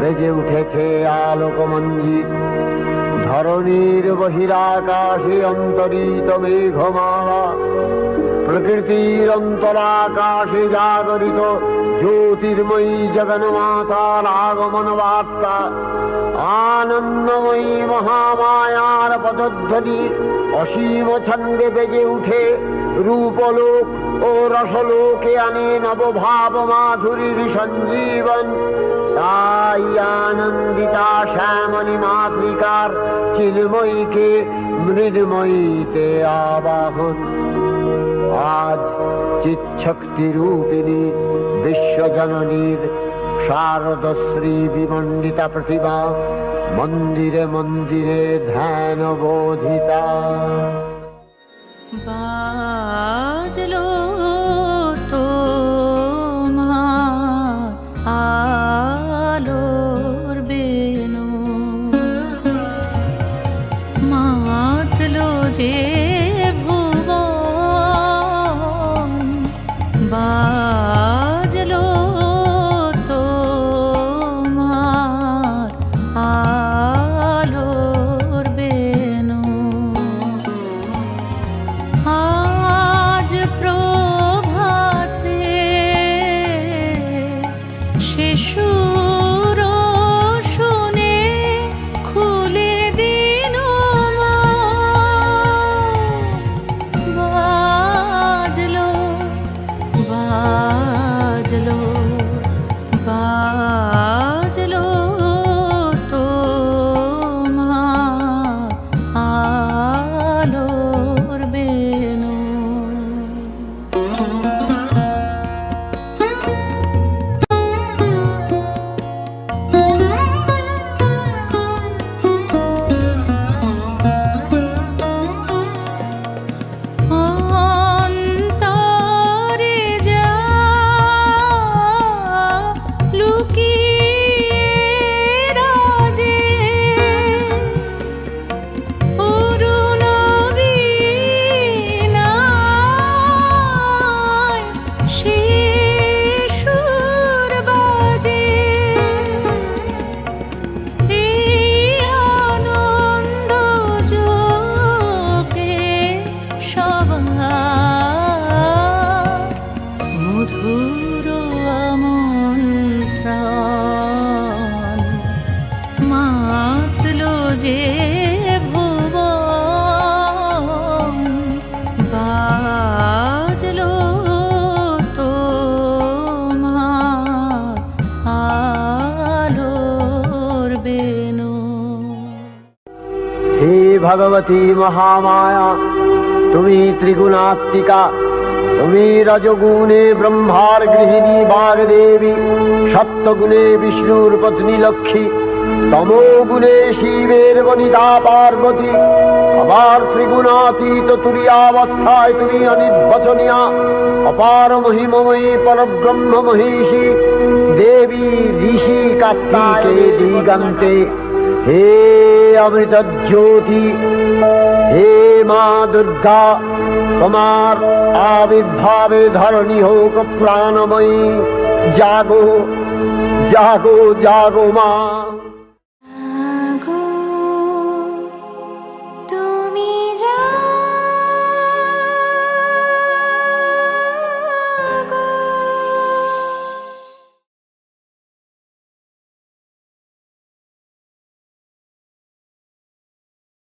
বেজে উঠেছে আলোকমঞ্জিত ধরণীর বহিরাকাশে অন্তরিত মেঘমালা। প্রকৃতির অন্তরাকাশে জাগরিত জ্যোতির্ময়ী জগন্মাতার আগমন বার্তা আনন্দময়ী মহামায়ার পদধ্বনি অসীম ছন্দে বেজে উঠে রূপলোক ও রসলোকে আনে নবভাব মাধুরীর সঞ্জীবন। তাই আনন্দিতা শ্যামণী মাতৃকার চিন্ময়ীকে মৃন্ময়ীতে আবাহন। আজ চিৎশক্তি রূপিণী বিশ্বজননীর শারদশ্রী বিমণ্ডিতা প্রতিমা মন্দিরে মন্দিরে ধ্যান বোধিতা বাজলো তোমার আলোর ভগবতী মহামায়া। তুমি ত্রিগুণাত্মিকা তুমি রজগুণে ব্রহ্মার গৃহিণী বাগদেবী সপ্তগুণে বিষ্ণুর পত্নী লক্ষ্মী। তমোগুণে শিবের বনিতা পার্বতী, আবার ত্রিগুণাতীত তুরিয়াবস্থায় তুমি অনির্বচনীয়া, অপার মহিমময়ী পরব্রহ্ম মহিষী, দেবী ঋষি কার্তিকে দিগন্তে। হে অমৃত জ্যোতি, হে মা দুর্গা, তোমার আবির্ভাবে ধরণী হোক প্রাণময়ী, জাগো জাগো জাগো মা।